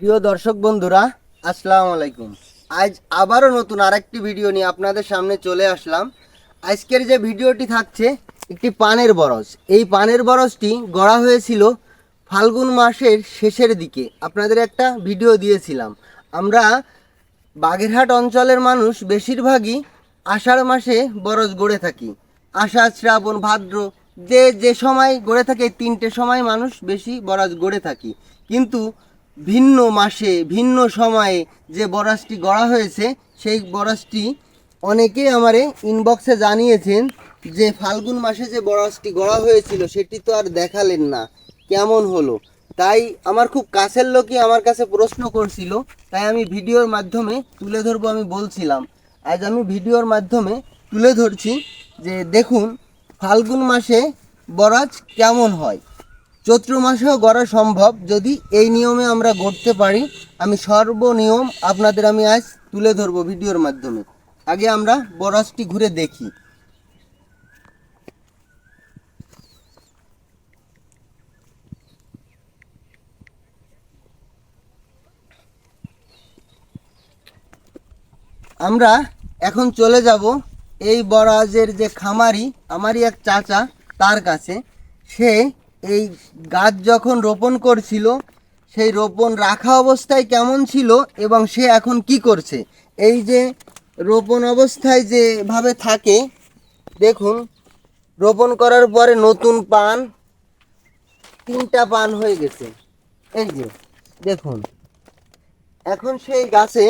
প্রিয় দর্শক বন্ধুরা, আসসালামু আলাইকুম। আজ আবারও নতুন আরেকটি ভিডিও নিয়ে আপনাদের সামনে চলে আসলাম। আজকের যে ভিডিওটি থাকছে, একটি পানের বরজ। এই পানের বরজটি গড়া হয়েছিল ফাল্গুন মাসের শেষের দিকে। আপনাদের একটা ভিডিও দিয়েছিলাম। আমরা বাগেরহাট অঞ্চলের মানুষ বেশিরভাগই আষাঢ় মাসে বরজ গড়ে থাকি। আষাঢ়, শ্রাবণ, ভাদ্র, যে যে সময় গড়ে থাকে, তিনটে সময় মানুষ বেশি বরজ গড়ে থাকি। কিন্তু ভিন্ন মাসে, ভিন্ন সময়ে যে বরাসটি গড়া হয়েছে, সেই বরাসটি অনেকেই আমারে ইনবক্সে জানিয়েছেন যে ফাল্গুন মাসে যে বরাসটি গড়া হয়েছিল, সেটি তো আর দেখালেন না। কেমন হলো? তাই আমার খুব কাছের লোকই আমার কাছে প্রশ্ন করছিল, তাই আমি ভিডিওর মাধ্যমে তুলে ধরবো আমি বলছিলাম। আজ আমি ভিডিওর মাধ্যমে তুলে ধরছি যে দেখুন, ফাল্গুন মাসে বরাজ কেমন হয়? চৈত্র মাসেও গড়া সম্ভব। যদি এই নিয়মে আমরা গড়তে পারি, আমি সর্বনিয়ম আপনাদের আমি আজ তুলে ধরবো ভিডিওর মাধ্যমে। আগে আমরা বরাসটি ঘুরে দেখি। আমরা এখন চলে যাব এই বরাজের যে খামারি, আমারই এক চাচা, তার কাছে। সে এই গাছ যখন রোপণ করছিল, সেই রোপণ রাখা অবস্থায় কেমন ছিল এবং সে এখন কি করছে? এই যে রোপণ অবস্থায় যেভাবে থাকে, দেখুন, রোপণ করার পরে নতুন পান, তিনটা পান হয়ে গেছে। এই যে, দেখুন, এখন সেই গাছে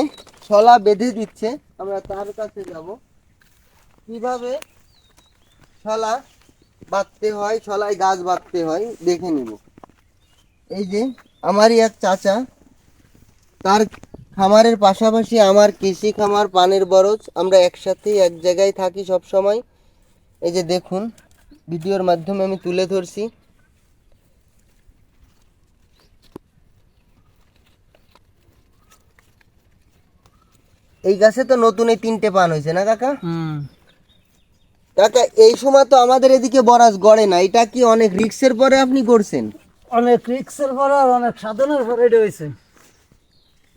ছলা বেঁধে দিচ্ছে। আমরা তার কাছে যাব। কীভাবে শলা বাঁধতে হয় শলায় গাছ বাঁধতে হয়, দেখে নিব। এই যে আমারই এক চাচা, তার খামারের পাশাপাশি আমার কৃষি খামার, পানের বরজ, আমরা একসাথেই এক জায়গায় থাকি সব সময় এই যে দেখুন, ভিডিওর মাধ্যমে আমি তুলে ধরছি। এই গাছে তো নতুন এই তিনটে পান হয়েছে না, কাকা? কাকা এই সময় তো আমাদের এদিকে বরাজ গড়ে না এটা কি অনেক রিক্সের পরে আপনি করছেন? অনেক রিক্সের পরে আর অনেক সাধনের পরে এটা হয়েছে।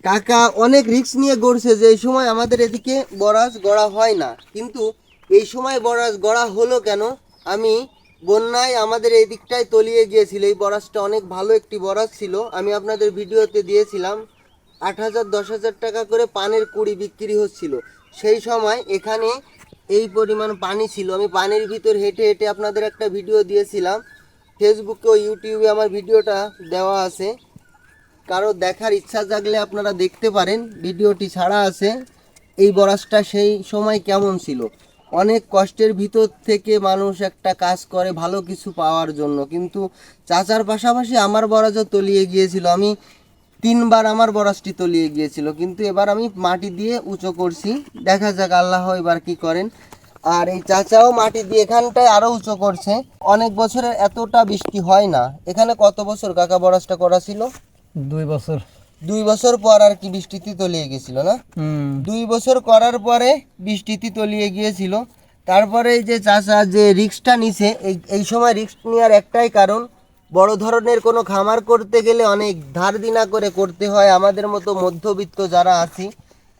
কাকা অনেক রিস্ক নিয়ে গড়ছে যে এই সময় আমাদের এদিকে বরাজ গড়া হয় না কিন্তু এই সময় বরাজ গড়া হলো কেন? আমি বন্যায় আমাদের এই দিকটায় তলিয়ে গিয়েছিল এই বরাজটা অনেক ভালো একটি বরাজ ছিল। আমি আপনাদের ভিডিওতে দিয়েছিলাম আট হাজার দশ হাজার টাকা করে পানের কুড়ি বিক্রি হচ্ছিল। সেই সময় এখানে এই পরিমাণ পানি ছিল। আমি পানির ভিতর হেঁটে হেঁটে আপনাদের একটা ভিডিও দিয়েছিলাম। ফেসবুকে ও ইউটিউবে আমার ভিডিওটা দেওয়া আছে। কারও দেখার ইচ্ছা জাগলে আপনারা দেখতে পারেন। ভিডিওটি ছাড়া আছে। এই বরাসটা সেই সময় কেমন ছিল? অনেক কষ্টের ভিতর থেকে মানুষ একটা কাজ করে ভালো কিছু পাওয়ার জন্য। কিন্তু চাচার পাশাপাশি আমার বরাজও তলিয়ে গিয়েছিল। আমি তিনবার আমার বরাসটি তলিয়ে গিয়েছিল কিন্তু এবার আমি মাটি দিয়ে উঁচু করছি। দেখা যাক আল্লাহ এবার কি করেন। আর এই চাচাও মাটি দিয়ে এখানটায় আরও উঁচু করছে। অনেক বছরের এতটা বৃষ্টি হয় না। এখানে কত বছর কাকা বরাসটা করা ছিল? দুই বছর। দুই বছর পর আর কি বৃষ্টিতে তলিয়ে গেছিল না? দুই বছর করার পরে বৃষ্টিতে তলিয়ে গিয়েছিল। তারপরে এই যে চাষা যে রিক্সটা নিছে এই এই সময় রিক্স নেওয়ার একটাই কারণ বড় ধরনের কোনো খামার করতে গেলে অনেক ধার দিনা করে করতে হয় আমাদের মতো মধ্যবিত্ত যারা আছি।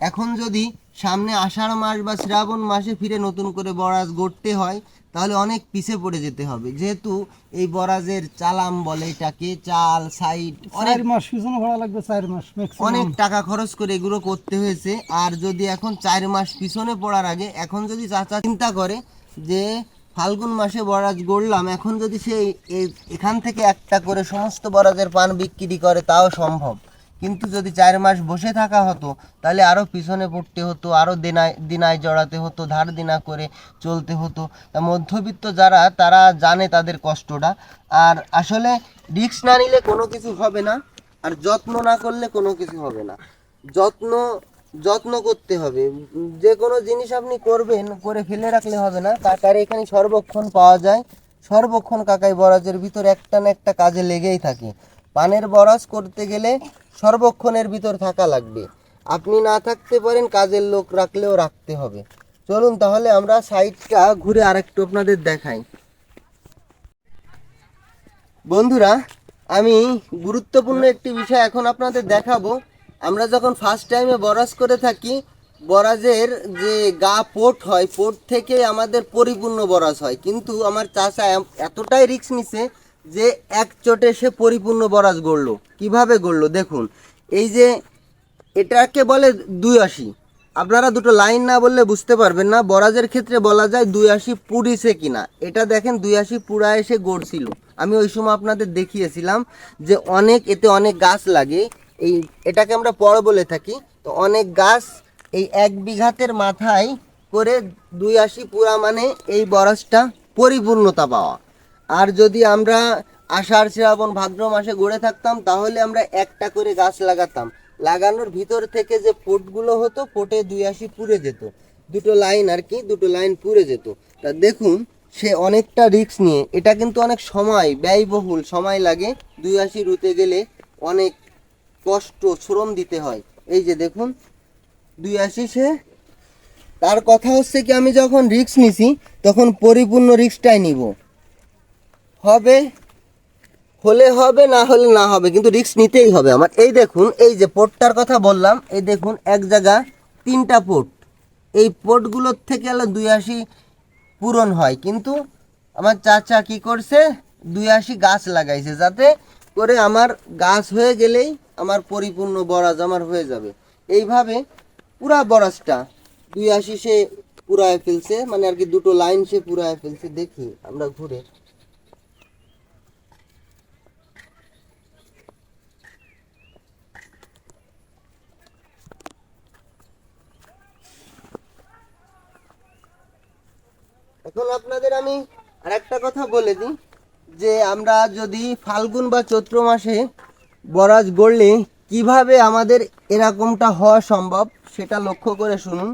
এখন যদি সামনে আষাঢ় মাস বা শ্রাবণ মাসে ফিরে নতুন করে বরাজ গড়তে হয় তাহলে অনেক পিছে পড়ে যেতে হবে। যেহেতু এই বরাজের চালাম বলে এটাকে চাল সাইড অনেক মাস পিছনে ভাড়া লাগবে চার মাস অনেক টাকা খরচ করে এগুলো করতে হয়েছে। আর যদি এখন চার মাস পিছনে পড়ার আগে এখন যদি চাচা চিন্তা করে যে ফাল্গুন মাসে বরাজ গড়লাম, এখন যদি সে এখান থেকে একটা করে সমস্ত বরাজের পান বিক্রি করে, তাও সম্ভব। কিন্তু যদি চার মাস বসে থাকা হতো, তাহলে আরও পিছনে পড়তে হতো আরও দিনায় দিনায় জড়াতে হতো, ধার দিনা করে চলতে হতো। তা মধ্যবিত্ত যারা, তারা জানে তাদের কষ্টটা। আর আসলে রিস্ক না নিলে কোনো কিছু হবে না, আর যত্ন না করলে কোনো কিছু হবে না। যত্ন যত্ন করতে হবে। যে কোনো জিনিস আপনি করবেন, করে ফেলে রাখলে হবে না। কাকার এখানে সর্বক্ষণ পাওয়া যায়। সর্বক্ষণ কাকাই বরাজের ভিতর একটা না একটা কাজে লেগেই থাকে। পানের বরাজ করতে গেলে সর্বক্ষণের ভিতর থাকা লাগবে। আপনি না থাকতে পারেন, কাজের লোক রাখলেও রাখতে হবে। চলুন তাহলে আমরা সাইডটা ঘুরে আরেকটু আপনাদের দেখাই। বন্ধুরা, আমি গুরুত্বপূর্ণ একটি বিষয় এখন আপনাদের দেখাবো। আমরা যখন ফার্স্ট টাইমে বরাজ করে থাকি, বরাজের যে গা পোট হয়, পোট থেকে আমাদের পরিপূর্ণ বরাজ হয়। কিন্তু আমার চাষা এতটাই রিস্ক নিছে যে এক চোটে সে পরিপূর্ণ বরাজ গড়লো। কীভাবে গড়লো? দেখুন, এই যে এটাকে বলে দুই আশি। আপনারা দুটো লাইন না বললে বুঝতে পারবেন না, বরাজের ক্ষেত্রে বলা যায় দুই আশি পুড়িছে কিনা। এটা দেখেন, দুই আশি পুরা এসে গড়ছিল। আমি ওই সময় আপনাদের দেখিয়েছিলাম যে অনেক, এতে অনেক গাছ লাগে। এই এটাকে আমরা পর বলে থাকি। তো অনেক গাছ এই এক বিঘাতের মাথায় করে দুই আশি পুরা মানে এই বরজটা পরিপূর্ণতা পাওয়া। আর যদি আমরা আষাঢ়, শ্রাবণ, ভাদ্র মাসে গড়ে থাকতাম, তাহলে আমরা একটা করে গাছ লাগাতাম। লাগানোর ভিতর থেকে যে পোটগুলো হতো পোটে দুই আশি পুড়ে যেত। দুটো লাইন আর কি, দুটো লাইন পুড়ে যেত। তা দেখুন, সে অনেকটা রিস্ক নিয়ে, এটা কিন্তু অনেক সময়, ব্যয়বহুল সময় লাগে। দুই আশি রুতে গেলে অনেক কষ্ট, শ্রম দিতে হয়। এই যে দেখুন, দুই আশি সে, তার কথা হচ্ছে কি, আমি যখন রিক্স নিছি, তখন পরিপূর্ণ রিক্সটাই নিব। হবে, হলে হবে, না হলে না হবে, কিন্তু রিক্স নিতেই হবে আমার। এই দেখুন, এই যে পোর্টটার কথা বললাম, এই দেখুন, এক জায়গা তিনটা পোর্ট এই পোর্টগুলোর থেকে আলো দুই আশি পূরণ হয়, কিন্তু আমার চাচা কি করছে, দুই আশি গাছ লাগাইছে, যাতে করে আমার গাছ হয়ে গেলেই আমার পরিপূর্ণ বরাজ আমার হয়ে যাবে। এইভাবে পুরা বরাজটা দুই আশি সে পুরায় ফেলছে মানে আর কি দুটো লাইন সে পুরায় ফেলছে দেখি, আমরা ঘুরে। এখন আপনাদের আমি আর একটা কথা বলে দিই, যে আমরা যদি ফাল্গুন বা চৈত্র মাসে বরাজ গড়লে কীভাবে আমাদের এরকমটা হওয়া সম্ভব সেটা লক্ষ্য করে শুনুন।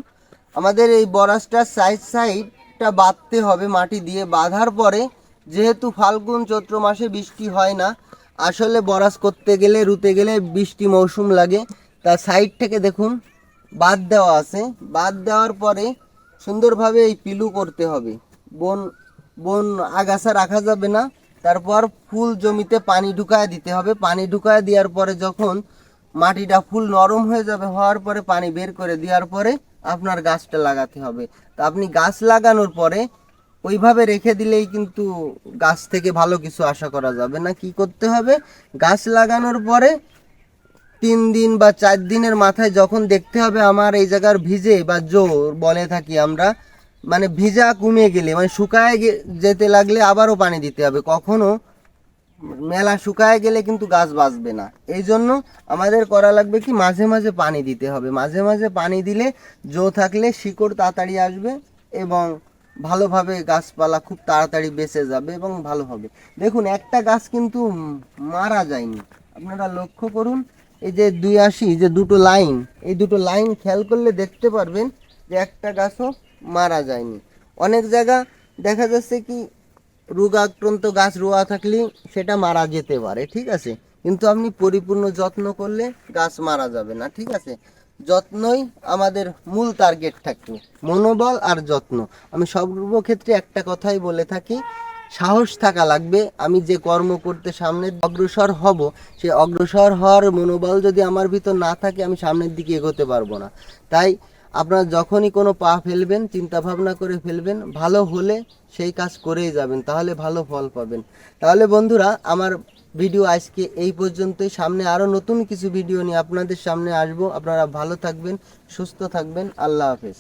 আমাদের এই বরাজটার সাইড সাইডটা বাঁধতে হবে মাটি দিয়ে। বাঁধার পরে যেহেতু ফাল্গুন চৈত্র মাসে বৃষ্টি হয় না, আসলে বরাজ করতে গেলে, রুতে গেলে বৃষ্টি মৌসুম লাগে। তা সাইড থেকে দেখুন বাদ দেওয়া আছে। বাদ দেওয়ার পরে সুন্দরভাবে এই পিলু করতে হবে। বন বন আগাছা রাখা যাবে না। তারপর ফুল জমিতে পানি ঢুকায় দিতে হবে। পানি ঢুকায় দেওয়ার পরে যখন মাটিটা ফুল নরম হয়ে যাবে, হওয়ার পরে পানি বের করে দেওয়ার পরে আপনার গাছটা লাগাতে হবে। তা আপনি গাছ লাগানোর পরে ওইভাবে রেখে দিলেই কিন্তু গাছ থেকে ভালো কিছু আশা করা যাবে না। কি করতে হবে? গাছ লাগানোর পরে তিন দিন বা চার দিনের মাথায় যখন দেখতে হবে আমার এই জায়গার ভিজে বা জোর বলে থাকি আমরা মানে ভিজা কমে গেলে মানে শুকায় যেতে লাগলে আবারও পানি দিতে হবে। কখনো মেলা শুকায় গেলে কিন্তু গাছ বাঁচবে না। এই জন্য আমাদের করা লাগবে কি, মাঝে মাঝে পানি দিতে হবে। মাঝে মাঝে পানি দিলে জো থাকলে শিকড় তাড়াতাড়ি আসবে এবং ভালোভাবে গাছপালা খুব তাড়াতাড়ি বেঁচে যাবে এবং ভালো হবে। দেখুন, একটা গাছ কিন্তু মারা যায়নি। আপনারা লক্ষ্য করুন, এই যে দুই আশি যে দুটো লাইন, এই দুটো লাইন খেয়াল করলে দেখতে পারবেন যে একটা গাছও মারা যায়নি। অনেক জায়গা দেখা যাচ্ছে কি রোগাক্রান্ত গাছ রোয়া থাকলে সেটা মারা যেতে পারে, ঠিক আছে? কিন্তু আপনি পরিপূর্ণ যত্ন করলে গাছ মারা যাবে না, ঠিক আছে? যত্নই আমাদের মূল টার্গেট থাকবে, মনোবল আর যত্ন। আমি সর্বক্ষেত্রে একটা কথাই বলে থাকি, সাহস থাকা লাগবে, আমি যে কর্ম করতে সামনে অগ্রসর হব সে অগ্রসর হওয়ার মনোবল যদি আমার ভিতর না থাকে, আমি সামনের দিকে এগোতে পারব না। তাই আপনারা যখনই কোনো পা ফেলবেন, চিন্তা ভাবনা করে ফেলবেন, ভালো হলে সেই কাজ করেই যাবেন, তাহলে ভালো ফল পাবেন। তাহলে বন্ধুরা, আমার ভিডিও আজকে এই পর্যন্তই। সামনে আরও নতুন কিছু ভিডিও নিয়ে আপনাদের সামনে আসব। আপনারা ভালো থাকবেন, সুস্থ থাকবেন। আল্লাহ হাফেজ।